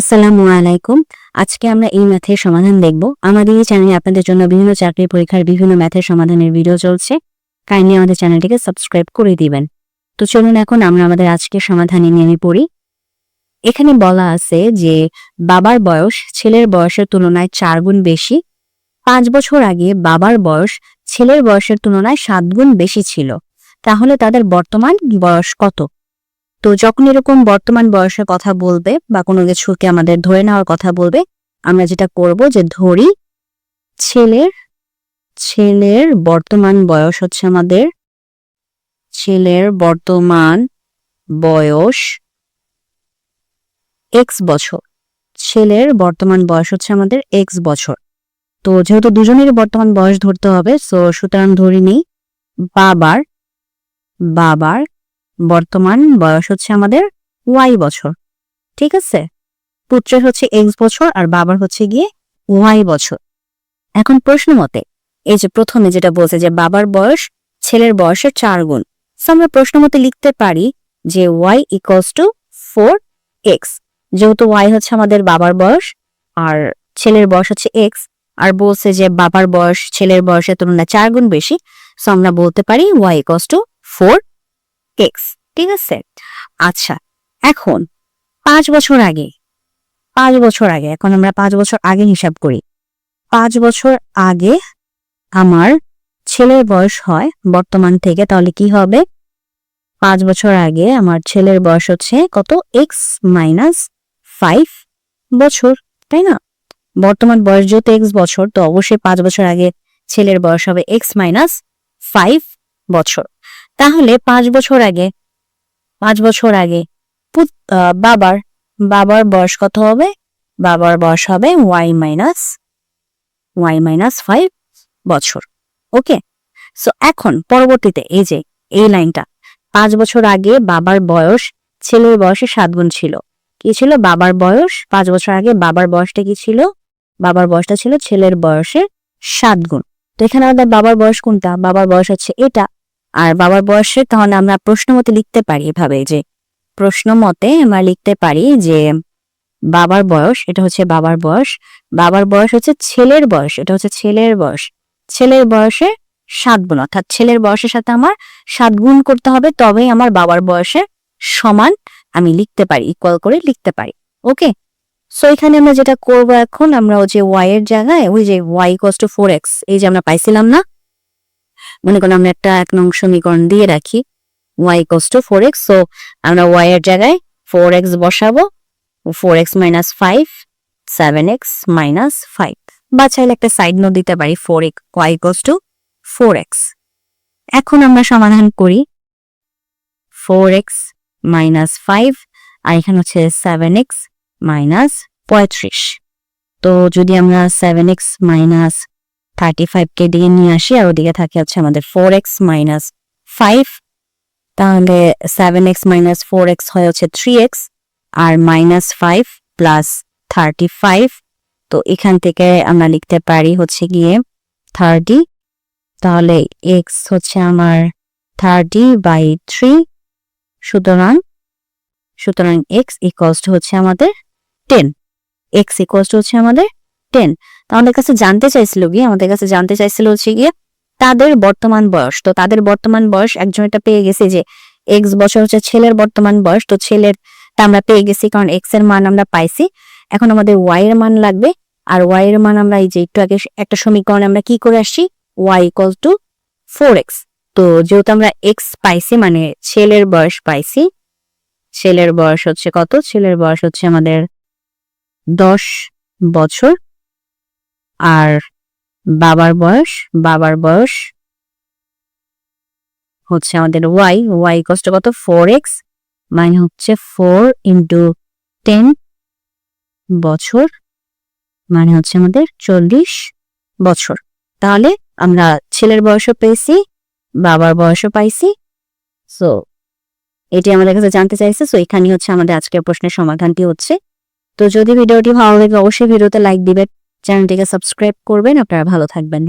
আসসালামু আলাইকুম। আজকে আমরা এই ম্যাথের সমাধান দেখব। আমাদের এই চ্যানেলে আপনাদের জন্য বিভিন্ন চাকরি পরীক্ষার বিভিন্ন ম্যাথের সমাধানের ভিডিও চলছে। কাইন্ডলি আমাদের চ্যানেলটিকে সাবস্ক্রাইব করে দিবেন। তো চলুন এখন আমরা আমাদের আজকের সমাধানে নিয়ে পড়ি। এখানে বলা আছে যে, বাবার বয়স ছেলের বয়সের তুলনায় চার গুণ বেশি। পাঁচ বছর আগে বাবার বয়স ছেলের বয়সের তুলনায় সাত গুণ বেশি ছিল। তাহলে তাদের বর্তমান বয়স কত? তো যখন এরকম বর্তমান বয়সের কথা বলবে বা কোনো কিছুকে আমাদের ধরে নেওয়ার কথা বলবে, আমরা যেটা করব যে ধরি ছেলের ছেলের বর্তমান বয়স হচ্ছে আমাদের, ছেলের বর্তমান বয়স এক্স বছর। ছেলের বর্তমান বয়স হচ্ছে আমাদের এক্স বছর। তো যেহেতু দুজনেরই বর্তমান বয়স ধরতে হবে সো সুতরাং ধরি নেই, বাবার বাবার বর্তমান বয়স হচ্ছে আমাদের ওয়াই বছর, ঠিক আছে? পুত্রের হচ্ছে এক্স বছর আর বাবার হচ্ছে গিয়ে ওয়াই বছর। এখন প্রশ্ন মতে, এই যে প্রথমে যেটা বলছে যে বাবার বয়স ছেলের বয়সের চার গুণ আমরা প্রশ্ন মতে লিখতে পারি যে Y equals to four X যেহেতু ওয়াই হচ্ছে আমাদের বাবার বয়স আর ছেলের বয়স হচ্ছে এক্স আর বলছে যে বাবার বয়স ছেলের বয়সের তুলনায় চার গুণ বেশি সো আমরা বলতে পারি Y equals to four X ঠিক আছে? আচ্ছা এখন পাঁচ বছর আগে, পাঁচ বছর আগে, এখন আমরা পাঁচ বছর আগে হিসাব করি। পাঁচ বছর আগে আমার ছেলের বয়স হয় বর্তমান থেকে, তাহলে কি হবে? পাঁচ বছর আগে আমার ছেলের বয়স হচ্ছে কত? এক্স মাইনাস ফাইভ বছর, তাই না? বর্তমান বয়স যেহেতু এক্স বছর, তো অবশ্যই পাঁচ বছর আগে ছেলের বয়স হবে এক্স মাইনাস ফাইভ বছর। তাহলে পাঁচ বছর আগে, পাঁচ বছর আগে বাবার বাবার বয়স কত হবে? বাবার বয়স হবে Y minus Y minus five বছর, ওকে? সো এখন পরবর্তীতে এই যে, এই লাইনটা, পাঁচ বছর আগে বাবার বয়স, ছেলের বয়সে সাত গুণ ছিল। কি ছিল? বাবার বয়স, পাঁচ বছর আগে বাবার বয়সটা কি ছিল? বাবার বয়সটা ছিল ছেলের বয়সে সাত গুণ। তো এখানে আমাদের বাবার বয়স কোনটা? বাবার বয়স হচ্ছে এটা আর বাবার বয়সে তাহলে আমরা প্রশ্ন মতে লিখতে পারি এভাবে যে, প্রশ্ন মতে আমরা লিখতে পারি যে, বাবার বয়স, এটা হচ্ছে বাবার বয়স বাবার বয়স হচ্ছে ছেলের বয়স, এটা হচ্ছে ছেলের বয়স, ছেলের বয়সে সাত গুণ, অর্থাৎ ছেলের বয়সের সাথে আমার সাত গুণ করতে হবে, তবেই আমার বাবার বয়সে সমান আমি লিখতে পারি ইকুয়াল করে লিখতে পারি ওকে সো এখানে আমরা যেটা করব এখন, আমরা ওই যে ওয়াই এর জায়গায়, ওই যে ওয়াই কস্ট ফোর এক্স এই যে আমরা পাইছিলাম না মনে করুন আমরা একটা এক নং সমীকরণ দিয়ে রাখি। Y equals to four X so আমরা ওয়াই এর জায়গায় ফোর এক্স বসাবো। Four X minus five seven X minus five বা চাইলে একটা সাইড নোট দিতে পারি four X Y equals to four X এখন আমরা সমাধান করি। ফোর এক্স মাইনাস ফাইভ আর এখানে হচ্ছে সেভেন এক্স মাইনাস পঁয়ত্রিশ। তো যদি আমরা সেভেন এক্স মাইনাস থার্টি ফাইভকে দিয়ে নিয়ে আসি আর ওদিকে থাকে হচ্ছে আমাদের ফোর এক্স মাইনাস ফাইভ তাহলে seven X minus four X হয় হচ্ছে থ্রি এক্স আর minus five plus thirty five তো এখান থেকে আমরা লিখতে পারি হচ্ছে গিয়ে থার্টি তাহলে এক্স হচ্ছে আমার থার্টি বাই থ্রি সুতরাং সুতরাং এক্স ইকুয়ালস হচ্ছে আমাদের টেন এক্স ইকুয়ালস হচ্ছে আমাদের টেন। আমাদের কাছে জানতে চাইছিল গিয়ে, আমাদের কাছে জানতে চাইছিল হচ্ছে গিয়ে তাদের বর্তমান বয়স। তো তাদের বর্তমান বয়স একজন এটা পেয়ে গেছে যে এক্স বছর হচ্ছে ছেলের বর্তমান বয়স। তো ছেলের তা আমরা পেয়ে গেছি কারণ এক্সের মান আমরা পাইছি। এখন আমাদের ওয়াই এর মান লাগবে। আর ওয়াই এর মান আমরা এই যে একটু আগে একটা সমীকরণে আমরা কি করে আসছি? Y equal to four X তো যেহেতু আমরা এক্স পাইছি মানে ছেলের বয়স পাইছি, ছেলের বয়স হচ্ছে কত? ছেলের বয়স হচ্ছে আমাদের দশ বছর। আর বাবার বয়স বাবার বয়স হচ্ছে আমাদের ওয়াই ওয়াই কষ্ট কত? ফোর এক্স মানে হচ্ছে ফোর ইন্টু টেন বছর মানে হচ্ছে আমাদের চল্লিশ বছর। তাহলে আমরা ছেলের বয়সও পেয়েছি, বাবার বয়সও পাইছি। সো এটি আমাদের কাছে জানতে চাইছে। সো এখানে হচ্ছে আমাদের আজকের প্রশ্নের সমাধানটি হচ্ছে। তো যদি ভিডিওটি ভালো লাগে, অবশ্যই ভিডিওতে লাইক দিবেন চ্যানেলটিকে সাবস্ক্রাইব করবেন আপনারা ভালো থাকবেন।